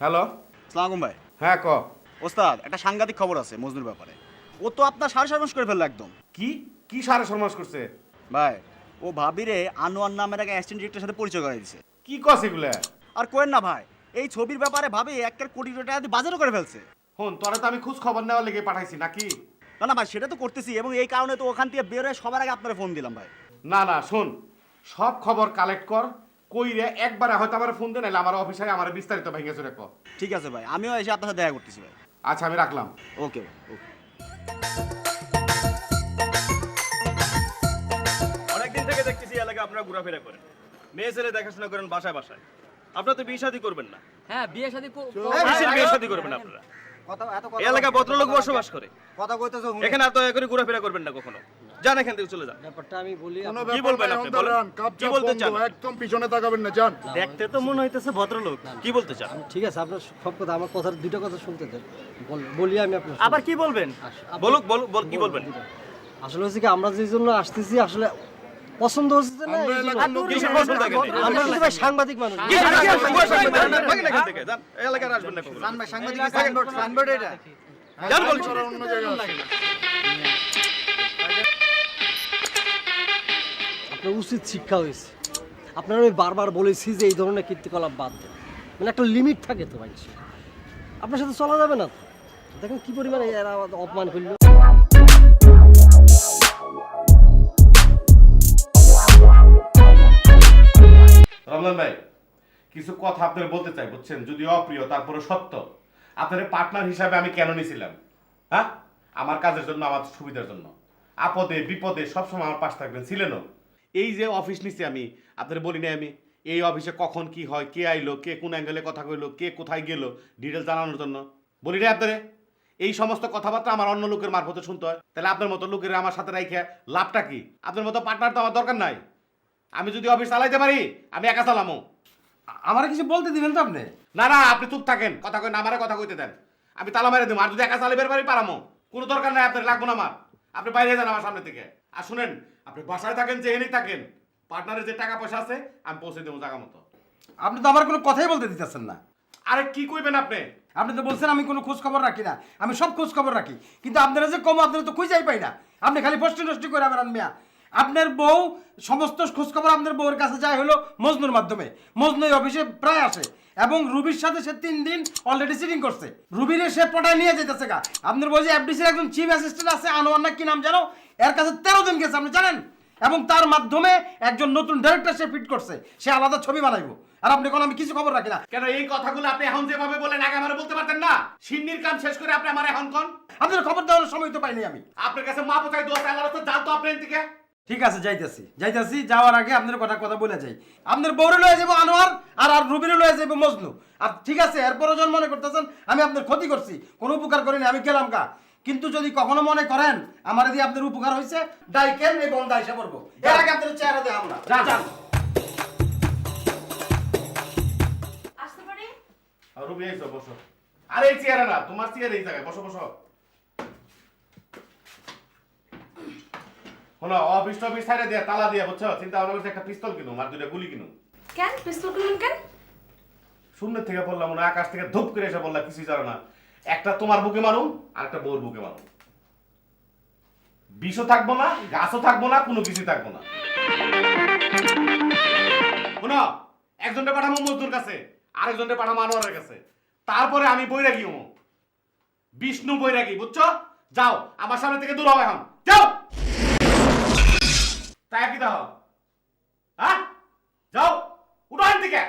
Hello. সালাম ভাই। হ্যাঁ ক। ওস্তাদ একটা সাংঘাতিক খবর আছে মজনুর ব্যাপারে। ও তো আপনার সাড়ে সর্বনাশ করে ফেলল একদম। কি? কি সারে সর্বনাশ করছে? ভাই ও ভাবিরে আনোয়ার নামের একটা অ্যাসিস্ট্যান্ট ডিরেক্টরের সাথে পরিচয় করে দিছে। কি কস এগুলা? আর কোয়েন না ভাই এই ছবির ব্যাপারে ভাবি এক কোটি টাকা দিয়ে বাজারও করে ফেলছে। হন তোরা তো আমি খোঁজ খবর নেওয়ার লেগে পাঠাইছি নাকি না না ভাই সেটা তো করতেছি এবং এই কারণে তো ওখান থেকে বেরোয় সবার আগে আপনার ফোন দিলাম ভাই। না না শোন সব খবর কালেক্ট কর কইরে একবারে হয়তো আমার ফোন দে নাইলে আমার অফিসে আমার বিস্তারিত ভেঙে চুরে ঠিক আছে ভাই আমিও এসে আপনার সাথে দেখা করতেছি ভাই। আচ্ছা আমি রাখলাম। ওকে ওকে। অনেকদিন থেকে দেখতেছি এই এলাকায় আপনারা ঘোরাফেরা করেন। মেয়ে ছেলে দেখাশোনা করেন বাসায় বাসায়। আপনারা তো বিয়ে শাদী করবেন না। হ্যাঁ বিয়ে শাদী বিয়ে শাদী করবেন আপনারা। কথা এত এই এলাকায় ভদ্রলোক বসবাস করে। কথা কইতেছো এখানে আর দয়া করে ঘোরাফেরা করবেন না কখনো। যান এখান থেকে চলে যান। ব্যাপারটা আমি বলি কি বলবেন আপনি? বলেন। কাপ কি বলতে চান? একদম পিছনে তাকাবেন না যান। দেখতে তো মনে হইতেছে ভদ্রলোক। কি বলতে চান? ঠিক আছে আপনার সব কথা আমার কথার দুটো কথা শুনতে দেন। বলি আমি আপনার আবার কি বলবেন? বলুক বলুক বল কি বলবেন? আসলে হচ্ছে কি আমরা যে জন্য আসতেছি আসলে পছন্দ হচ্ছে না আমরা এলাকার লোক কিসের উচিত শিক্ষা হয়েছে। আপনারা আমি বারবার বলেছি যে এই ধরনের কীর্তিকলাপ বাদ দেন। মানে একটা লিমিট থাকে তো মানুষের আপনার সাথে চলা যাবে না দেখেন কি পরিমাণে এরা অপমান করল। রমজান ভাই, কিছু কথা আপনার বলতে চাই, বুঝছেন? যদি অপ্রিয়, তারপরে সত্য। আপনার পার্টনার হিসাবে আমি কেন নিয়েছিলাম হ্যাঁ? আমার কাজের জন্য, আমার সুবিধার জন্য। আপদে, বিপদে সবসময় আমার পাশ থাকবেন, ছিলেনও। এই যে অফিস নিছি আমি আপনার বলি নাই আমি এই অফিসে কখন কি হয় কে আইলো কে কোন অ্যাঙ্গেলে কথা কইলো কে কোথায় গেল ডিটেল জানানোর জন্য। বলি নাই আপনারে? এই সমস্ত কথাবার্তা আমার অন্য লোকের মারফতে শুনতে হয়। তাহলে আপনার মতো লোকের আমার সাথে রাইখে লাভটা কি? আপনার মতো পার্টনার তো আমার দরকার নাই। আমি যদি অফিস চালাইতে পারি আমি একা চালামো। আমার কিছু বলতে দিবেন তো আপনি? না না আপনি চুপ থাকেন কথা কই না আমারে কথা কইতে দেন। আমি তালা মেরে দেবো আর যদি একা চালিয়ে পারি পারামো। কোনো দরকার নাই আপনার লাগবো না আমার। আপনি বাইরে যান আমার সামনে থেকে। আর শুনেন আপনি বাসায় থাকেন যে এনেই থাকেন পার্টনারের যে টাকা পয়সা আছে আমি পৌঁছে দেবো জায়গা মতো। আপনি তো আমার কোনো কথাই বলতে দিতেছেন না। আরে কি কইবেন আপনি? আপনি তো বলছেন আমি কোনো খোঁজ খবর রাখি না। আমি সব খোঁজ খবর রাখি। কিন্তু আপনারা যে কম আপনারা তো খুঁজেই পাই না। আপনি খালি ফষ্টি নষ্টি করে আমার মিয়া। আপনার বউ সমস্ত খোঁজ খবর আপনার বউয়ের কাছে যায় হলো মজনুর মাধ্যমে। মজনু অফিসে প্রায় আসে এবং রুবির সাথে সে তিন দিন অলরেডি সিটিং করছে। রুবিরে সে পটায় নিয়ে যেতেছে গা। আপনার বউ যে এফডিসির একজন চিফ অ্যাসিস্ট্যান্ট আছে আনোয়ার না কি নাম জানো এর কাছে তেরো দিন গেছে আপনি জানেন? এবং তার মাধ্যমে একজন নতুন ডাইরেক্টর সে ফিট করছে। সে আলাদা ছবি বানাইবো। আর আপনি কোন আমি কিছু খবর রাখি না। কেন এই কথাগুলো আপনি এখন যেভাবে বলেন আগে আমার বলতে পারতেন না? সিন্নির কাম শেষ করে আপনি আমার এখন কোন? আপনার খবর দেওয়ার সময় তো পাইনি আমি। আপনার কাছে মা দোয়া চাই আল্লাহ তো আপনার দিকে। ঠিক আছে যাইতেছি। যাইতেছি যাওয়ার আগে আপনার কথা কথা বলে যাই। আপনার বউরে লয়ে যাব আনোয়ার আর আর রুবিরে লয়ে যাব মজনু। আর ঠিক আছে এরপরও যখন মনে করতেছেন আমি আপনার ক্ষতি করছি কোনো উপকার করিনি আমি গেলাম কা কিন্তু যদি কখনো মনে করেন আমার দিয়ে আপনার উপকার হয়েছে ডাইকেন এই বন্ধ এসে পড়ব এর আগে আপনার চেহারা দেখাম আমরা যান যান। আসতে পারি? আর রুবি এসো বসো। আরে এই চেয়ারে না তোমার চেয়ারে এই জায়গায় বসো বসো। শোনো অফিস টফিস সাইডে দিয়ে তালা দিয়ে বুঝছ? চিন্তা ভাবনা একটা পিস্তল কিনুম আর দুইটা গুলি কিনুম। কেন? পিস্তল কিনুন কেন? শূন্য থেকে বললাম আকাশ থেকে ধূপ করে এসে বললাম কিছুই জানো না। একটা তোমার বুকে মারুম আর একটা বউর বুকে মারুম। বিষও থাকব না গাছও থাকব না কোনো কিছুই থাকব না। শোনো একজনটা পাঠাবো মজদুর কাছে আরেকজনটা পাঠাবো আনোয়ারের কাছে। তারপরে আমি বৈরাগী হব। বিষ্ণু বৈরাগী বুঝছ? যাও আমার সামনে থেকে দূর হবে এখন। যাও! টাকা কি দাও হ্যাঁ? যাও উঠো থেকে।